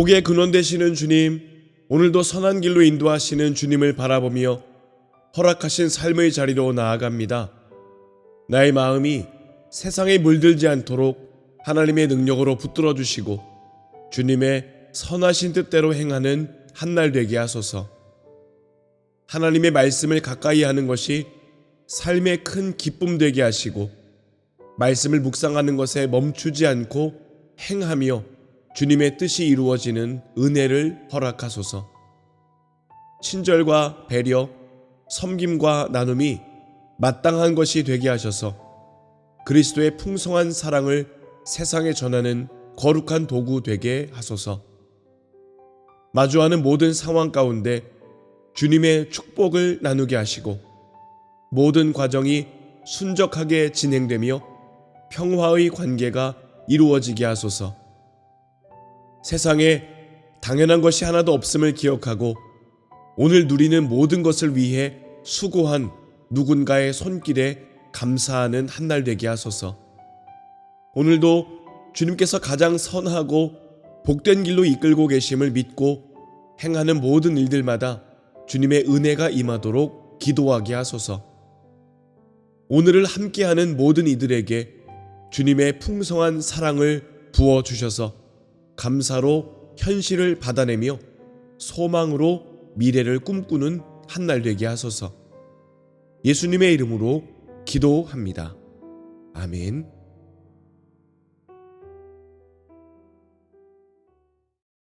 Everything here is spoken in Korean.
복의 근원 되시는 주님, 오늘도 선한 길로 인도하시는 주님을 바라보며 허락하신 삶의 자리로 나아갑니다. 나의 마음이 세상에 물들지 않도록 하나님의 능력으로 붙들어 주시고 주님의 선하신 뜻대로 행하는 한 날 되게 하소서. 하나님의 말씀을 가까이 하는 것이 삶의 큰 기쁨 되게 하시고 말씀을 묵상하는 것에 멈추지 않고 행하며 주님의 뜻이 이루어지는 은혜를 허락하소서. 친절과 배려, 섬김과 나눔이 마땅한 것이 되게 하셔서 그리스도의 풍성한 사랑을 세상에 전하는 거룩한 도구 되게 하소서. 마주하는 모든 상황 가운데 주님의 축복을 나누게 하시고 모든 과정이 순적하게 진행되며 평화의 관계가 이루어지게 하소서. 세상에 당연한 것이 하나도 없음을 기억하고 오늘 누리는 모든 것을 위해 수고한 누군가의 손길에 감사하는 한 날 되게 하소서. 오늘도 주님께서 가장 선하고 복된 길로 이끌고 계심을 믿고 행하는 모든 일들마다 주님의 은혜가 임하도록 기도하게 하소서. 오늘을 함께하는 모든 이들에게 주님의 풍성한 사랑을 부어 주셔서 감사로 현실을 받아내며 소망으로 미래를 꿈꾸는 한 날 되게 하소서. 예수님의 이름으로 기도합니다. 아멘.